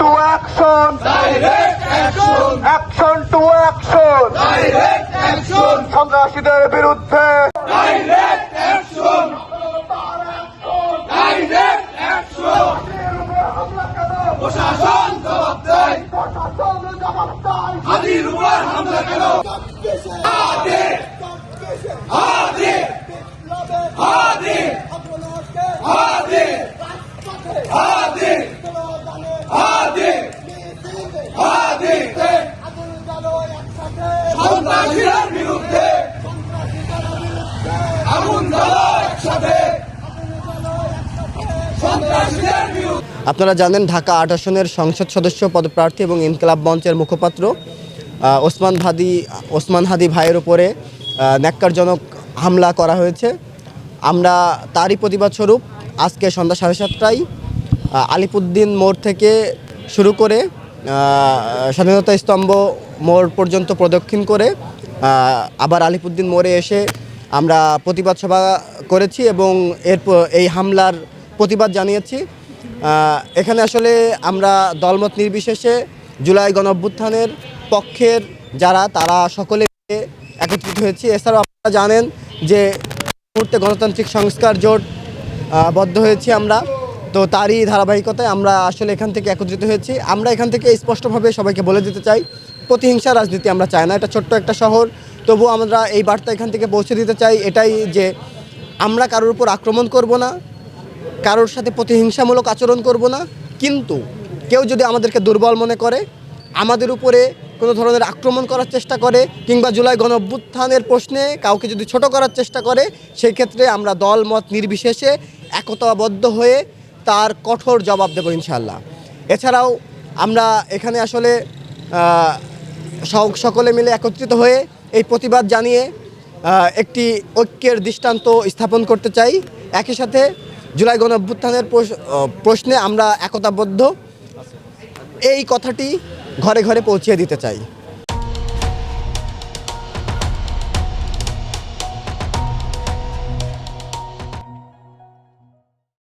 To action action to action সন্ত্রাসীদের বিরুদ্ধে। প্রশাসন জবাব দেয় হাতির উপর হামলা কেন? আপনারা জানেন ঢাকা আট আসনের সংসদ সদস্য, পদপ্রার্থী এবং ইনকলাব মঞ্চের মুখপাত্র ওসমান হাদি ওসমান হাদি ভাইয়ের উপরে ন্যাক্কারজনক হামলা করা হয়েছে। আমরা তারই প্রতিবাদ স্বরূপ আজকে সন্ধ্যা সাড়ে সাতটায় আলিপুদ্দিন মোড় থেকে শুরু করে স্বাধীনতা স্তম্ভ মোড় পর্যন্ত প্রদক্ষিণ করে আবার আলিপুদ্দিন মোড়ে এসে আমরা প্রতিবাদ সভা করেছি এবং এর এই হামলার প্রতিবাদ জানিয়েছি। এখানে আসলে আমরা দলমত নির্বিশেষে জুলাই গণ অভ্যুত্থানের পক্ষের যারা, তারা সকলে একত্রিত হয়েছি। এছাড়াও আপনারা জানেন যে মুহূর্তে গণতান্ত্রিক সংস্কার জোট বদ্ধ হয়েছি আমরা। তো তারই ধারাবাহিকতায় আমরা আসলে এখান থেকে একত্রিত হয়েছি। আমরা এখান থেকে স্পষ্টভাবে সবাইকে বলে দিতে চাই, প্রতিহিংসা রাজনীতি আমরা চাই না, এটা ছোট্ট একটা শহর। তবু আমরা এই বার্তা এখান থেকে পৌঁছে দিতে চাই এটাই যে আমরা কারোর উপর আক্রমণ করব না, কারোর সাথে প্রতিহিংসামূলক আচরণ করব না। কিন্তু কেউ যদি আমাদেরকে দুর্বল মনে করে, আমাদের উপরে কোনো ধরনের আক্রমণ করার চেষ্টা করে, কিংবা জুলাই গণ অভ্যুত্থানের প্রশ্নে কাউকে যদি ছোট করার চেষ্টা করে, সেই ক্ষেত্রে আমরা দল, মত নির্বিশেষে একতাবদ্ধ হয়ে তার কঠোর জবাব দেবো ইনশাল্লাহ এছাড়াও আমরা এখানে আসলে সকলে মিলে একত্রিত হয়ে এই প্রতিবাদ জানিয়ে একটি ঐক্যের দৃষ্টান্ত স্থাপন করতে চাই। একই সাথে জুলাই গণ অভ্যুত্থানের প্রশ্নে আমরা একতাবদ্ধ। এই কথাটি ঘরে ঘরে পৌঁছিয়ে দিতে চাই।